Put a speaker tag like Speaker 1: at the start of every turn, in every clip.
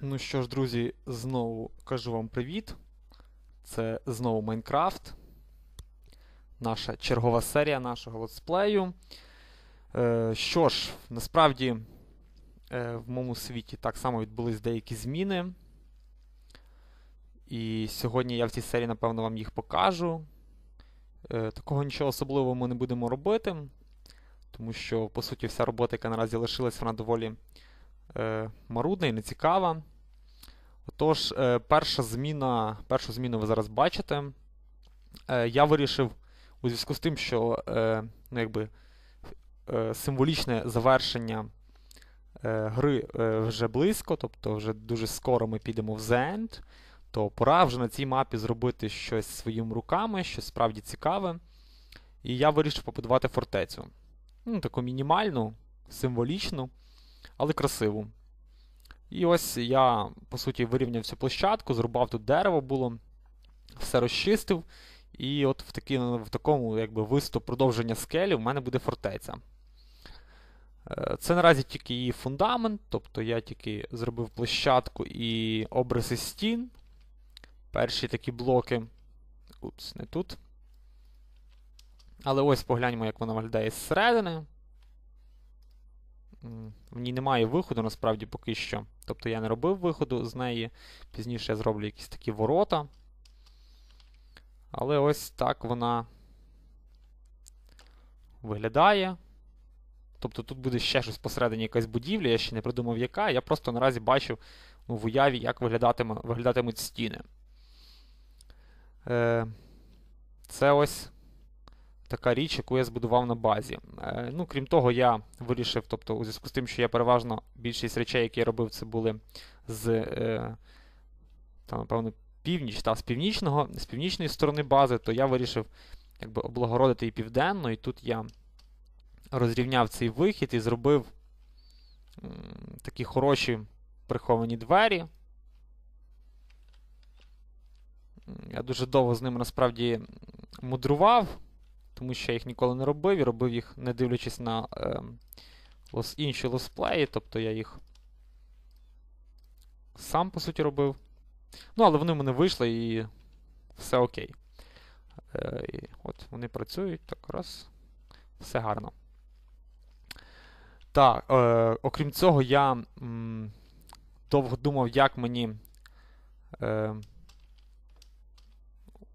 Speaker 1: Ну що ж, друзі, знову кажу вам привіт. Це знову Майнкрафт. Наша чергова серія нашого летсплею. Е, Що ж, насправді е, в моєму світі так само відбулись деякі зміни. І сьогодні я в цій серії, напевно, вам їх покажу. Е, Такого нічого особливого ми не будемо робити, тому що, по суті, вся робота, яка наразі лишилась, вона доволі е, марудна і нецікава. Отож, е, перша зміна, першу зміну ви зараз бачите. Е, я вирішив у зв'язку з тим, що е, ну, якби, е, символічне завершення е, гри е, вже близько, тобто вже дуже скоро ми підемо в The то пора вже на цій мапі зробити щось своїми руками, щось справді цікаве. І я вирішив побудувати фортецю. Ну, Таку мінімальну, символічну, але красиву. І ось я, по суті, вирівняв цю площадку, зрубав тут дерево було, все розчистив. І от в такі, в такому якби, виступ продовження скелі в мене буде фортеця. Е, це наразі тільки її фундамент, тобто я тільки зробив площадку і обриси стін. Перші такі блоки. Упс, не тут. Але ось погляньмо, як вона виглядає зсередини. В ній немає виходу, насправді, поки що. Тобто я не робив виходу з неї. Пізніше я зроблю якісь такі ворота. Але ось так вона виглядає. Тобто тут буде ще щось посередині якась будівля, я ще не придумав, яка. Я просто наразі бачив ну, в уяві, як виглядатимуть стіни. Е, Це ось така річ, яку я збудував на базі. Е, ну, Крім того, я вирішив, тобто, у зв'язку з тим, що я переважно більшість речей, які я робив, це були з, е, там, напевно, північ, та, з північного, з північної сторони бази, то я вирішив якби, облагородити і південно, і тут я розрівняв цей вихід і зробив такі хороші приховані двері. Я дуже довго з ними насправді мудрував, тому що я їх ніколи не робив і робив їх, не дивлячись на е, лос, інші лосплеї, тобто я їх сам, по суті, робив. Ну, але вони в мене вийшли і все окей. Е, і От вони працюють так раз. Все гарно. Так, е, окрім цього, я м, довго думав, як мені е,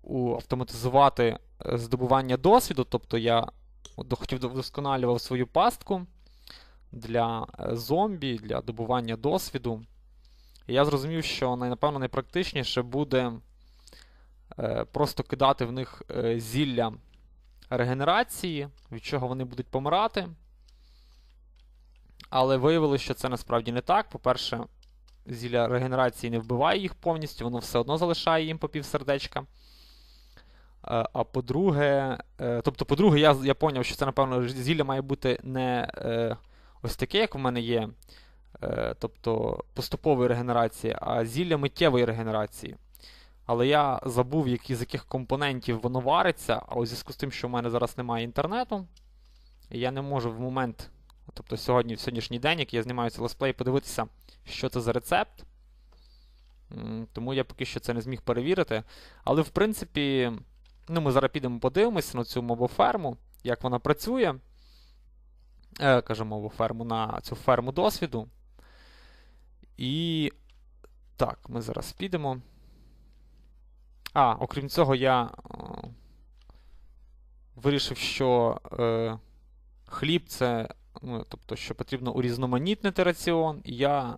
Speaker 1: у, автоматизувати здобування досвіду. Тобто я хотів вдосконалював свою пастку для зомбі, для добування досвіду. І я зрозумів, що напевно найпрактичніше буде е, просто кидати в них е, зілля регенерації, від чого вони будуть помирати. Але виявилося, що це насправді не так. По-перше, зілля регенерації не вбиває їх повністю, воно все одно залишає їм по півсердечка. Е, а по-друге, е, тобто, по-друге, я я поняв, що це, напевно, зілля має бути не е, ось таке, як в мене є. Е, тобто поступової регенерації, а зілля миттєвої регенерації. Але я забув, які, з яких компонентів воно вариться, а у зв'язку з тим, що в мене зараз немає інтернету, я не можу в момент, тобто сьогодні, в сьогоднішній день, який я знімаю цей летсплей, подивитися, що це за рецепт. Тому я поки що це не зміг перевірити. Але, в принципі, ну, ми зараз підемо подивимося на цю мобоферму, як вона працює. Е, Кажу мобоферму на цю ферму досвіду. І так, ми зараз підемо. А, окрім цього, я е, вирішив, що е, хліб це, ну, тобто, що потрібно урізноманітнити раціон. І я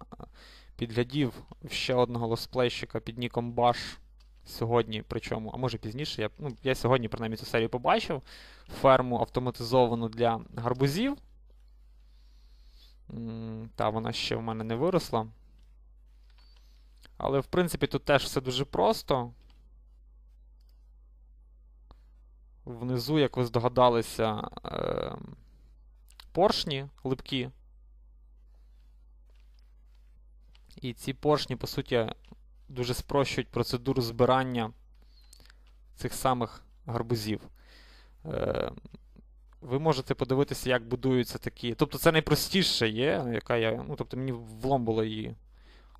Speaker 1: підглядів ще одного лосплейщика під ніком Баш сьогодні, причому, а може пізніше, я ну, я сьогодні, принаймні, цю серію побачив. Ферму автоматизовану для гарбузів. Та, вона ще в мене не виросла. Але, в принципі, тут теж все дуже просто. Внизу, як ви здогадалися, е поршні липкі. І ці поршні, по суті, дуже спрощують процедуру збирання цих самих гарбузів. Е ви можете подивитися, як будуються такі. Тобто це найпростіше є, яка я. Ну, тобто мені влом було її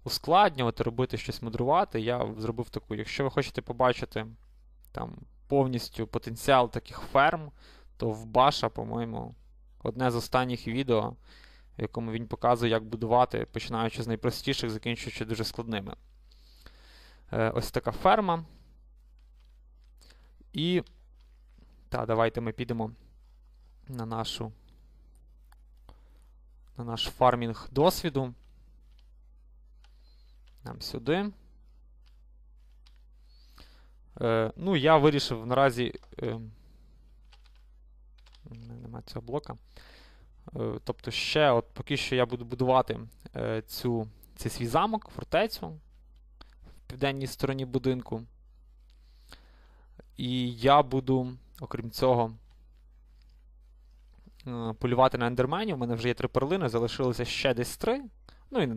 Speaker 1: ускладнювати, робити щось мудрувати, я зробив таку. Якщо ви хочете побачити там повністю потенціал таких ферм, то в Баша, по-моєму, одне з останніх відео, в якому він показує, як будувати, починаючи з найпростіших, закінчуючи дуже складними. Е, Ось така ферма. І. Так, давайте ми підемо на нашу. На наш фармінг досвіду. Нам сюди. Е, Ну, я вирішив наразі. Е, Нема цього блока. Е, тобто, ще, от поки що я буду будувати е, цю, цей свій замок, фортецю південній стороні будинку. І я буду, окрім цього, е, полювати на ендерменів. У мене вже є три перлини, залишилося ще десь три. Ну і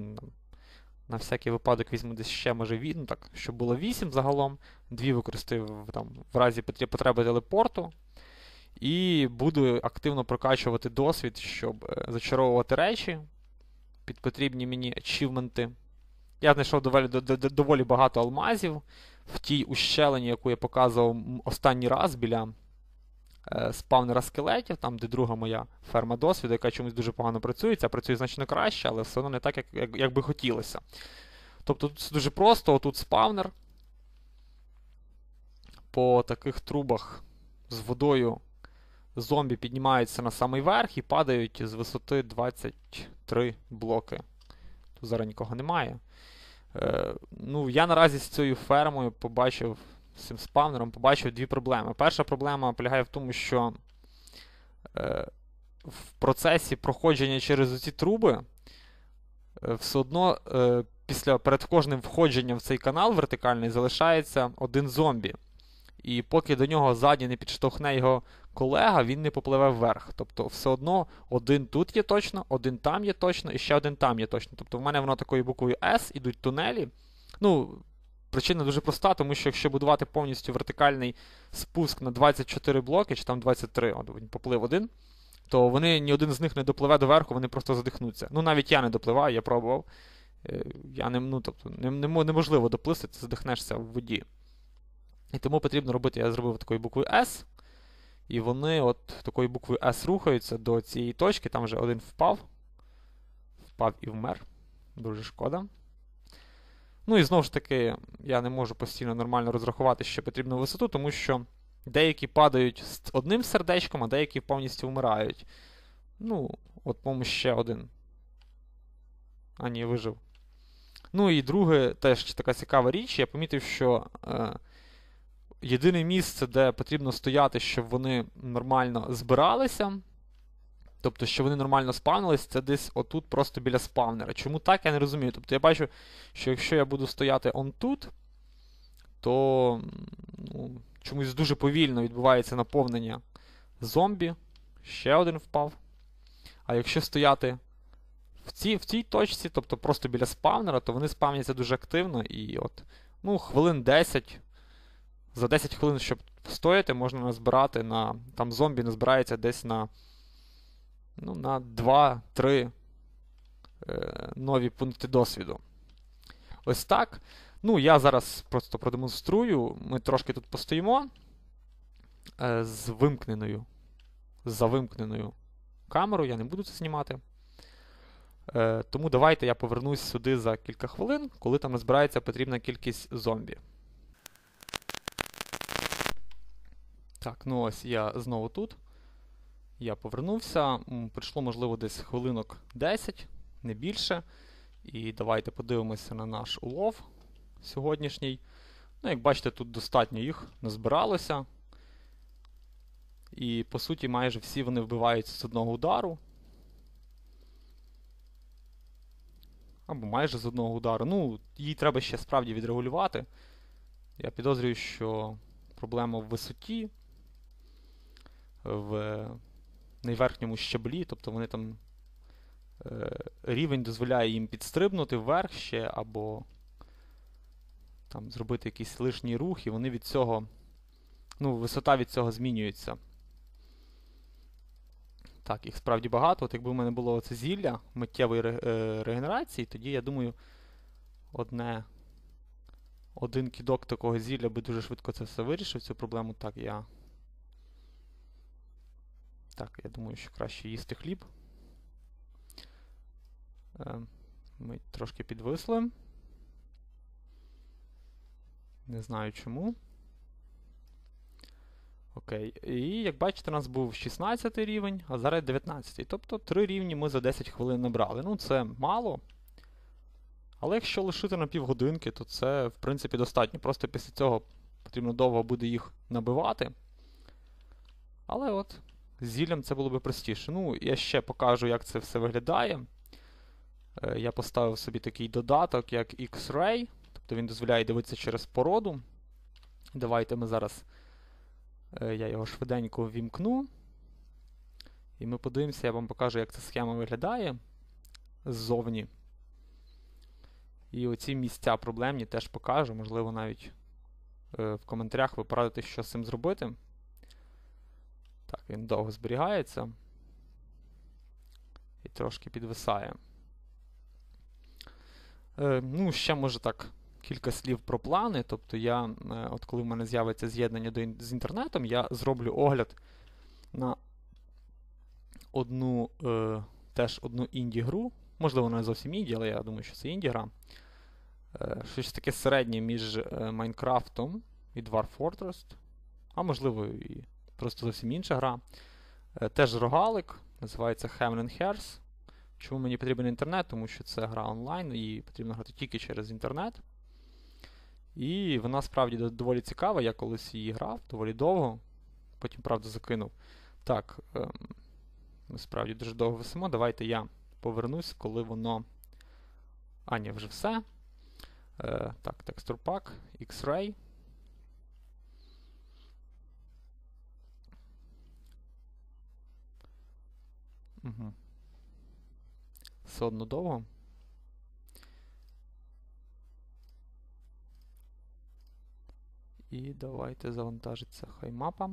Speaker 1: на, всякий випадок візьму десь ще, може, ві- ну, так, щоб було 8 загалом. Дві використаю там, в разі потреби телепорту. І буду активно прокачувати досвід, щоб е, зачаровувати речі під потрібні мені ачівменти. Я знайшов доволі, до- до- доволі багато алмазів в тій ущелині, яку я показував останній раз біля е, спавнера скелетів, там, де друга моя ферма досвіду, яка чомусь дуже погано працює. Ця працює значно краще, але все одно не так, як, як, як би хотілося. Тобто тут дуже просто, отут спавнер. По таких трубах з водою зомбі піднімаються на самий верх і падають з висоти 23 блоки. Тут зараз нікого немає. Е, ну, я наразі з цією фермою побачив, з цим спавнером, побачив дві проблеми. Перша проблема полягає в тому, що е, в процесі проходження через ці труби е, все одно е, після, перед кожним входженням в цей канал вертикальний залишається один зомбі. І поки до нього ззаді не підштовхне його колега, він не попливе вверх. Тобто, все одно один тут є точно, один там є точно, і ще один там є точно. Тобто, в мене воно такою буквою S, ідуть тунелі. Ну, причина дуже проста, тому що якщо будувати повністю вертикальний спуск на 24 блоки, чи там 23, от він поплив один, то вони ні один з них не допливе доверху, вони просто задихнуться. Ну, навіть я не допливаю, я пробував. Е, Я не, ну, тобто, не, не, неможливо доплисти, ти задихнешся в воді. І тому потрібно робити, я зробив такою буквою S. І вони от такою буквою S рухаються до цієї точки. Там вже один впав. Впав і вмер. Дуже шкода. Ну і знову ж таки, я не можу постійно нормально розрахувати ще потрібну висоту, тому що деякі падають з одним сердечком, а деякі повністю вмирають. Ну, от, по-моєму, ще один. А, ні, вижив. Ну і друге, теж така цікава річ. Я помітив, що. Е, єдине місце, де потрібно стояти, щоб вони нормально збиралися. Тобто, щоб вони нормально спавнились, це десь отут просто біля спавнера. Чому так, я не розумію. Тобто я бачу, що якщо я буду стояти он тут, то ну, чомусь дуже повільно відбувається наповнення зомбі. Ще один впав. А якщо стояти в цій, в цій точці, тобто просто біля спавнера, то вони спавняться дуже активно і от, ну, хвилин 10 за 10 хвилин, щоб стояти, можна назбирати на. Там зомбі назбирається десь на ну, на 2-3 е, нові пункти досвіду. Ось так. Ну, я зараз просто продемонструю. Ми трошки тут постоїмо е, з вимкненою. З завимкненою камерою, я не буду це знімати. Е, тому давайте я повернусь сюди за кілька хвилин, коли там назбирається потрібна кількість зомбі. Так, ну ось я знову тут. Я повернувся. М, Пройшло, можливо, десь хвилинок 10, не більше. І давайте подивимося на наш улов сьогоднішній. Ну, як бачите, тут достатньо їх назбиралося. І, по суті, майже всі вони вбиваються з одного удару. Або майже з одного удару. Ну, її треба ще справді відрегулювати. Я підозрюю, що проблема в висоті в найверхньому щаблі, тобто вони там е, рівень дозволяє їм підстрибнути вверх ще, або там зробити якийсь лишній рух, і вони від цього. Ну, висота від цього змінюється. Так, їх справді багато. От якби в мене було це зілля миттєвої е, регенерації, тоді, я думаю, одне. Один кідок такого зілля би дуже швидко це все вирішив, цю проблему. Так, я. Так, я думаю, що краще їсти хліб. Ми трошки підвисли. Не знаю чому. Окей. І як бачите, у нас був 16 рівень, а зараз 19. Тобто 3 рівні ми за 10 хвилин набрали. Ну, це мало. Але якщо лишити на півгодинки, то це, в принципі, достатньо. Просто після цього потрібно довго буде їх набивати. Але от, з зіллям це було б простіше. Ну, я ще покажу, як це все виглядає. Е, Я поставив собі такий додаток, як X-Ray. Тобто він дозволяє дивитися через породу. Давайте ми зараз. е, Я його швиденько ввімкну. І ми подивимося, я вам покажу, як ця схема виглядає ззовні. І оці місця проблемні теж покажу. Можливо, навіть е, в коментарях ви порадите, що з цим зробити. Так, він довго зберігається. І трошки підвисає. Е, ну, ще може так. Кілька слів про плани. Тобто, я, е, от коли в мене з'явиться з'єднання з інтернетом, я зроблю огляд на одну е, теж одну інді-гру. Можливо, не зовсім інді, але я думаю, що це інді-гра. Е, щось таке середнє між е, Майнкрафтом і Dwarf Fortress. А можливо, і просто зовсім інша гра. Е, теж рогалик, називається Heaven Hairs. Чому мені потрібен інтернет? Тому що це гра онлайн, і потрібно грати тільки через інтернет. І вона справді доволі цікава. Я колись її грав доволі довго. Потім, правда, закинув. Так, ем, ми справді дуже довго висимо. Давайте я повернусь, коли воно. А, ні, вже все. Е, так, текстурпак, X-Ray. Угу. Все одно довго. І давайте завантажиться хаймапа.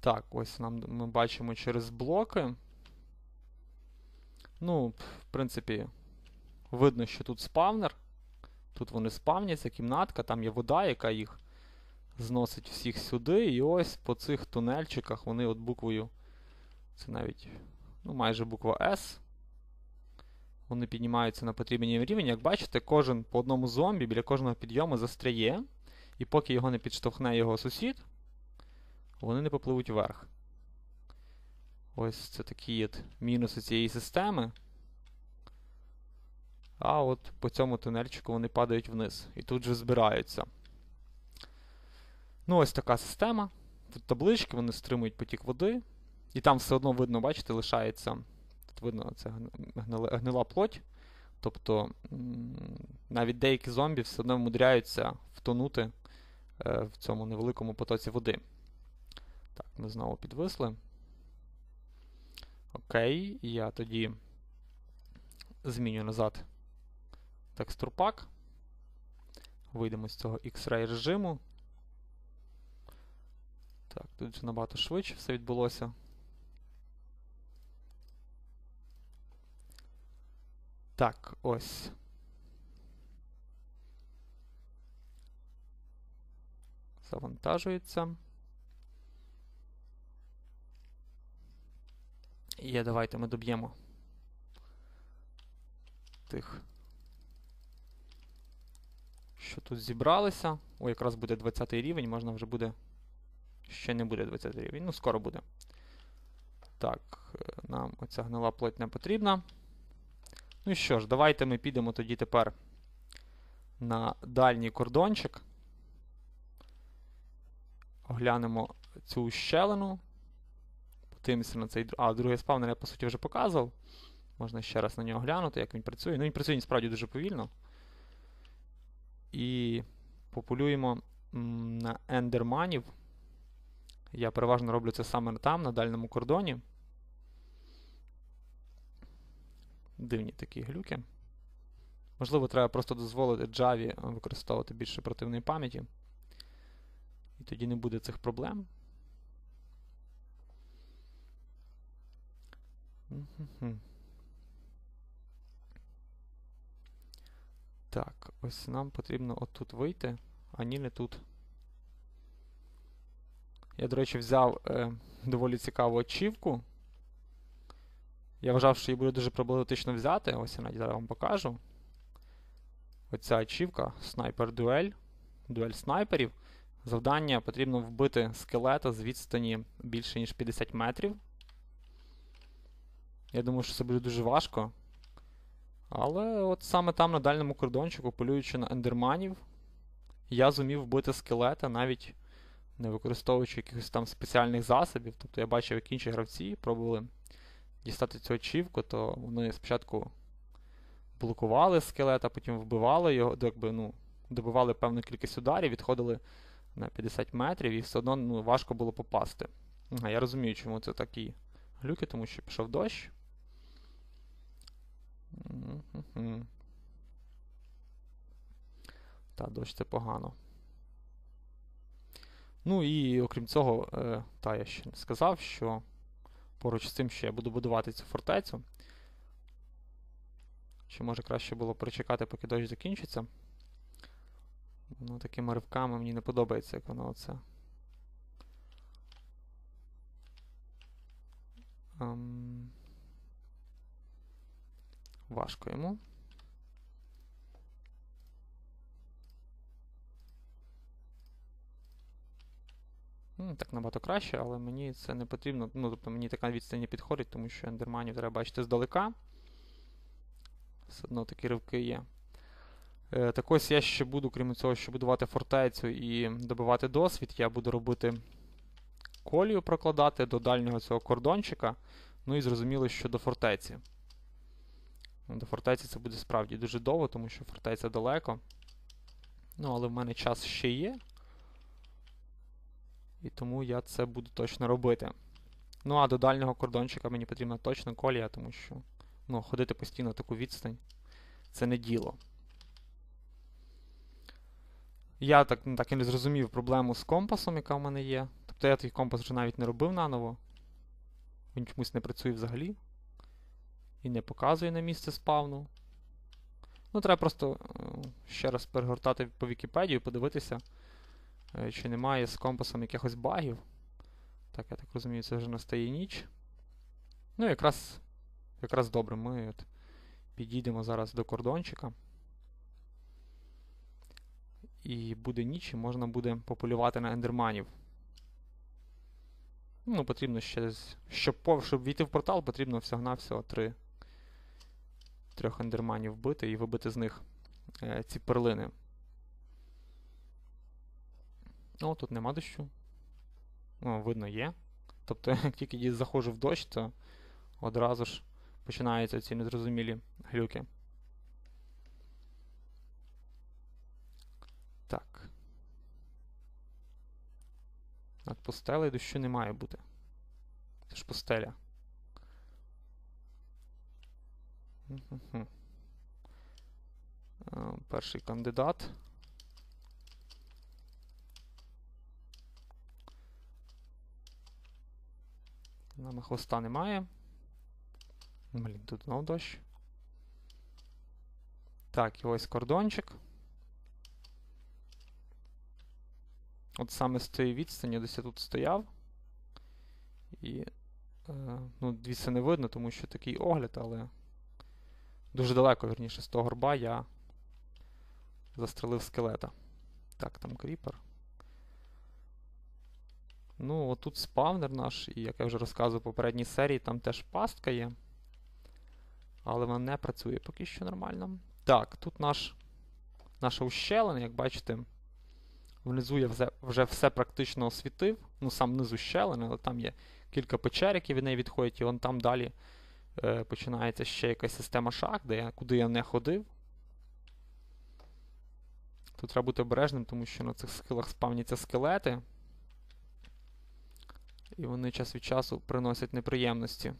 Speaker 1: Так, ось нам ми бачимо через блоки. Ну, в принципі, видно, що тут спавнер. Тут вони спавняться, кімнатка, там є вода, яка їх зносить всіх сюди. І ось по цих тунельчиках вони от буквою. Це навіть ну, майже буква S. Вони піднімаються на потрібний рівень. Як бачите, кожен по одному зомбі біля кожного підйому застряє. І поки його не підштовхне його сусід, вони не попливуть вверх. Ось це такі от мінуси цієї системи. А от по цьому тунельчику вони падають вниз і тут же збираються. Ну, ось така система. Тут таблички, вони стримують потік води. І там все одно видно, бачите, лишається. Тут видно, це гнила, плоть. Тобто навіть деякі зомбі все одно вмудряються втонути е, в цьому невеликому потоці води. Так, ми знову підвисли. Окей, я тоді зміню назад текстурпак. Вийдемо з цього X-Ray режиму. Так, тут вже набагато швидше все відбулося. Так, ось. Завантажується. І давайте ми доб'ємо тих, що тут зібралися. О, якраз буде 20 рівень, можна вже буде. Ще не буде 20 рівень, ну скоро буде. Так, е, нам оця гнила плоть не потрібна. Ну і що ж, давайте ми підемо тоді тепер на дальній кордончик. Оглянемо цю щелину. Подивимося на цей. А, другий спавнер я, по суті, вже показував. Можна ще раз на нього глянути, як він працює. Ну, він працює насправді дуже повільно. І популюємо на ендерманів. Я переважно роблю це саме там, на дальньому кордоні. Дивні такі глюки. Можливо, треба просто дозволити Java використовувати більше противної пам'яті. І тоді не буде цих проблем. Так, ось нам потрібно отут вийти, а ні не тут. Я, до речі, взяв е, доволі цікаву ачівку. Я вважав, що її буде дуже проблематично взяти. Ось я навіть зараз вам покажу. Оця ачівка снайпер дуель. Снайперів. Завдання потрібно вбити скелета з відстані більше, ніж 50 метрів. Я думаю, що це буде дуже важко. Але от саме там, на дальньому кордончику, полюючи на ендерманів, я зумів вбити скелета, навіть не використовуючи якихось там спеціальних засобів. Тобто я бачив, як інші гравці пробували дістати цю ачівку, то вони спочатку блокували скелета, потім вбивали його, якби, ну, добивали певну кількість ударів, відходили на 50 метрів, і все одно ну, важко було попасти. А я розумію, чому це такі глюки, тому що пішов дощ. Та, дощ це погано. Ну і окрім цього, е, та я ще не сказав, що поруч з тим, що я буду будувати цю фортецю. Чи може краще було перечекати, поки дощ закінчиться. Ну, такими ривками мені не подобається, як воно оце. Ем... Важко йому. Так набагато краще, але мені це не потрібно. Ну, тобто мені така відстань не підходить, тому що ендерманів треба бачити здалека. Все одно такі ривки є. Е, Так ось я ще буду, крім цього, що будувати фортецю і добивати досвід, я буду робити колію прокладати до дальнього цього кордончика. Ну і зрозуміло, що до фортеці. До фортеці це буде справді дуже довго, тому що фортеця далеко. Ну, але в мене час ще є. І тому я це буду точно робити. Ну, а до дальнього кордончика мені потрібна точно колія, тому що ну, ходити постійно таку відстань це не діло. Я так так і не зрозумів проблему з компасом, яка в мене є. Тобто я той компас вже навіть не робив наново. Він чомусь не працює взагалі. І не показує на місце спавну. Ну, треба просто е, ще раз перегортати по Вікіпедію, подивитися, чи немає з компасом якихось багів. Так, я так розумію, це вже настає ніч. Ну, якраз якраз добре, ми от підійдемо зараз до кордончика. І буде ніч, і можна буде пополювати на ендерманів. Ну, потрібно ще. Щоб щоб війти в портал, потрібно всього-навсього три трьох ендерманів вбити і вибити з них е, ці перлини. О, тут нема дощу. О, видно, є. Тобто, як тільки я заходжу в дощ, то одразу ж починаються ці незрозумілі глюки. Так. Над постелею дощу не має бути. Це ж постеля. Перший кандидат. Нами хвоста немає. Блін, тут знов дощ. Так, і ось кордончик. От саме з цієї відстані десь я тут стояв. І, е, ну, звідси не видно, тому що такий огляд, але дуже далеко, верніше, з того горба я застрелив скелета. Так, там кріпер. Ну, отут спавнер наш, і як я вже розказував в попередній серії, там теж пастка є. Але вона не працює поки що нормально. Так, тут наш, наша ущелина, як бачите, внизу я вже, вже все практично освітив. Ну, сам внизу щелини, але там є кілька печер, які від неї відходять, і вон там далі е, починається ще якась система шах, де я, куди я не ходив. Тут треба бути обережним, тому що на цих схилах спавняться скелети. І вони час від часу приносять неприємності.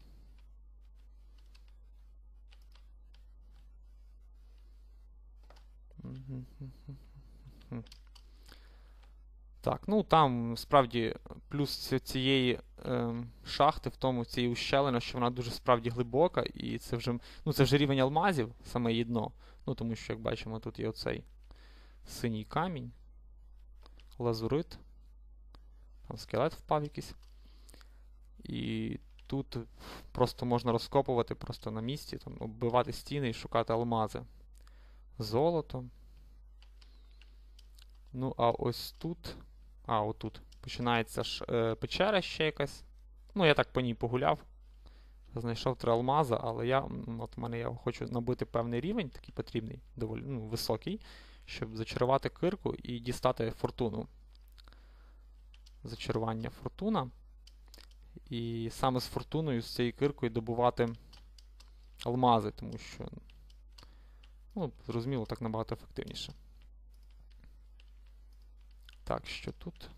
Speaker 1: Так, ну там справді плюс цієї ем, шахти в тому цій ущелина, що вона дуже справді глибока, і це вже ну, це вже рівень алмазів, саме її дно. Ну, тому що, як бачимо, тут є оцей синій камінь, лазурит, там скелет впав якийсь. І тут просто можна розкопувати просто на місці, там, оббивати стіни і шукати алмази. Золото. Ну, а ось тут. А, отут. Починається ж е, печера ще якась. Ну, я так по ній погуляв. Знайшов три алмаза, але я. От в мене я хочу набити певний рівень, такий потрібний, доволі ну, високий, щоб зачарувати кирку і дістати фортуну. Зачарування фортуна. І саме з фортуною, з цією киркою добувати алмази, тому що, ну, зрозуміло, так набагато ефективніше. Так, що тут?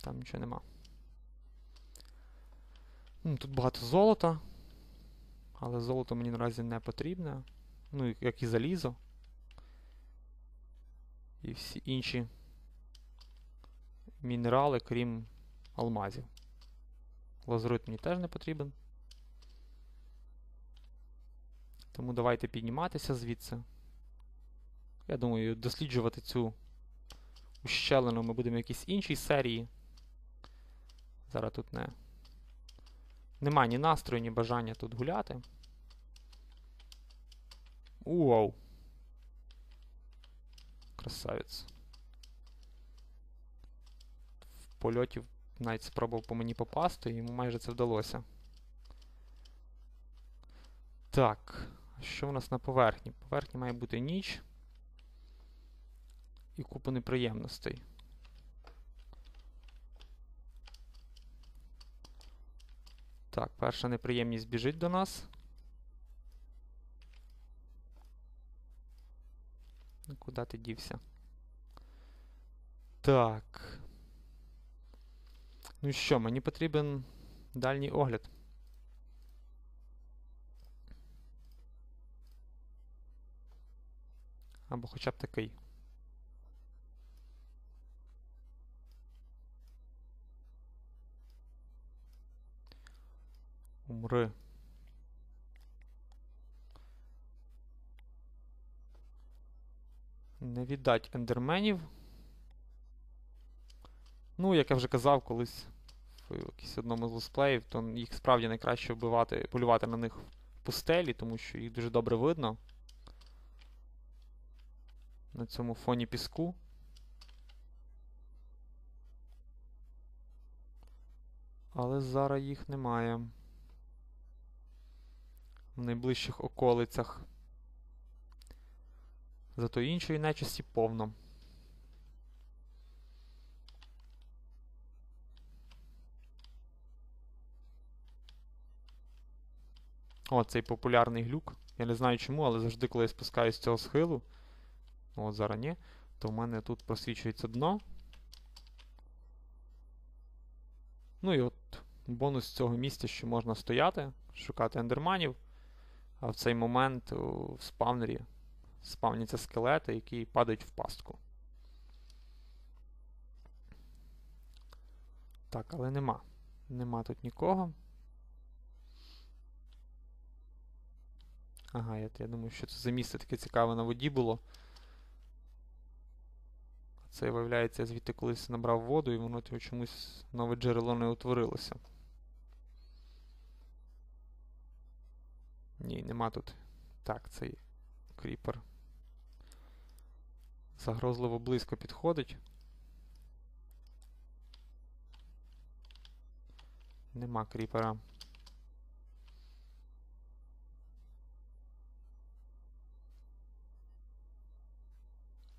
Speaker 1: Там нічого нема. Тут багато золота. Але золото мені наразі не потрібне. Ну, як і залізо. І всі інші мінерали, крім алмазів. Лазурит мені теж не потрібен. Тому давайте підніматися звідси. Я думаю, досліджувати цю ущелину ми будемо в якійсь іншій серії. Зараз тут не. Нема ні настрою, ні бажання тут гуляти. Уоу! Красавець. В польоті навіть спробував по мені попасти, і йому майже це вдалося. Так, що в нас на поверхні? Поверхні має бути ніч і купа неприємностей. Так, перша неприємність біжить до нас. Куди ти дівся? Так. Ну що, мені потрібен дальній огляд. Або хоча б такий. Умри. Не віддать ендерменів. Ну, як я вже казав колись в якійсь одному з летсплеїв, то їх справді найкраще вбивати, полювати на них в пустелі, тому що їх дуже добре видно. На цьому фоні піску. Але зараз їх немає. В найближчих околицях. Зато іншої нечисті повно. О, цей популярний глюк. Я не знаю чому, але завжди, коли я спускаюся з цього схилу, от зараз ні, то в мене тут просвічується дно. Ну і от бонус цього місця, що можна стояти, шукати ендерманів, а в цей момент в спавнері спавняться скелети, які падають в пастку. Так, але нема. Нема тут нікого. Ага, я, я думаю, що це за місце таке цікаве на воді було. Це, виявляється, звідти колись набрав воду і воно чомусь нове джерело не утворилося. Ні, нема тут. Так, цей кріпер. Загрозливо близько підходить. Нема кріпера.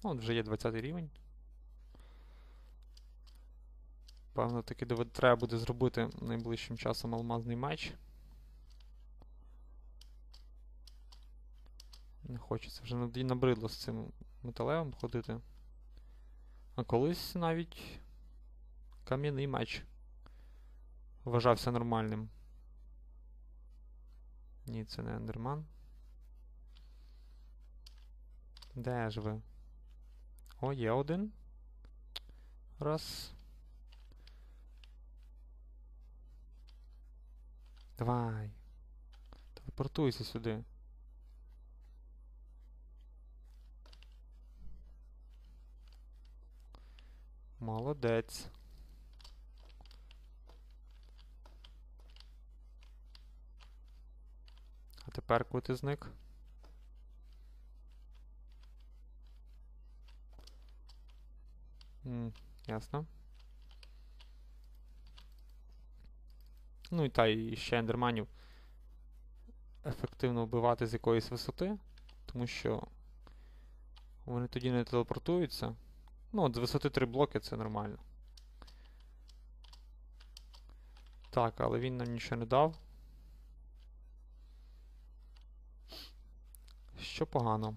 Speaker 1: Ну, от вже є 20 рівень. Певно, таки треба буде зробити найближчим часом алмазний меч. Не хочеться вже набридло з цим металевим ходити. А колись навіть кам'яний меч вважався нормальним. Ні, це не ендерман. Де ж ви? О, є один. Раз. Давай. Телепортуйся сюди. Молодець. А тепер куди зник? М, ясно. Ну і та і ще ендерманів ефективно вбивати з якоїсь висоти, тому що вони тоді не телепортуються. Ну, от з висоти 3 блоки це нормально. Так, але він нам нічого не дав. Що погано.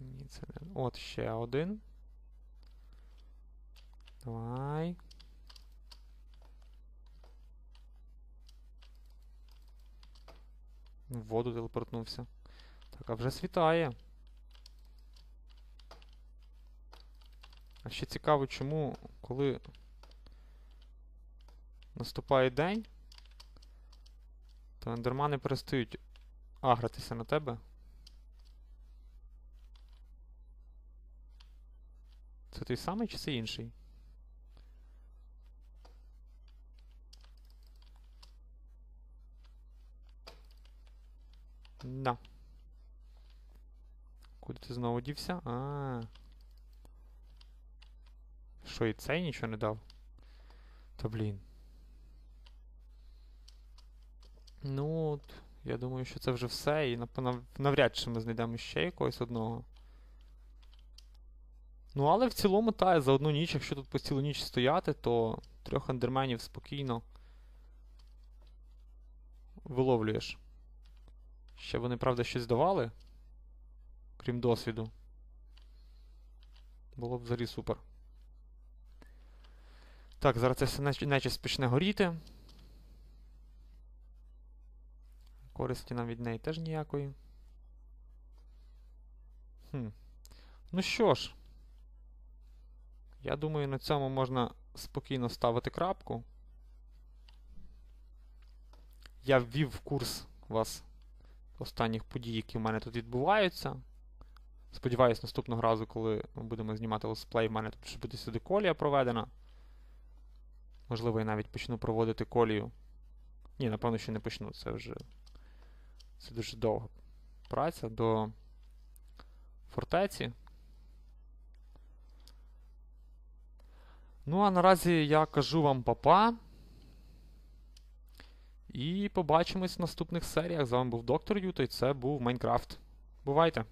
Speaker 1: Ні, це не. От ще один. Давай. В воду телепортнувся. Так, а вже світає. А ще цікаво, чому, коли наступає день, то ендермани перестають агратися на тебе. Це той самий чи це інший? Да. Куди ти знову дівся? А. Що, і цей нічого не дав? Та блін. Ну, от, я думаю, що це вже все, і навряд чи ми знайдемо ще якогось одного. Ну, але в цілому, та, за одну ніч, якщо тут по цілу ніч стояти, то трьох андерменів спокійно виловлюєш. Ще вони, правда, щось давали, крім досвіду. Було б взагалі супер. Так, зараз це все нечисть почне горіти. Користі нам від неї теж ніякої. Хм. Ну що ж, я думаю, на цьому можна спокійно ставити крапку. Я ввів в курс вас останніх подій, які в мене тут відбуваються. Сподіваюсь, наступного разу, коли ми будемо знімати летсплей, в мене тут ще буде сюди колія проведена. Можливо, я навіть почну проводити колію. Ні, напевно, ще не почну. Це вже це дуже довга праця до фортеці. Ну, а наразі я кажу вам папа. І побачимось в наступних серіях. З вами був Доктор Юто і це був Майнкрафт. Бувайте!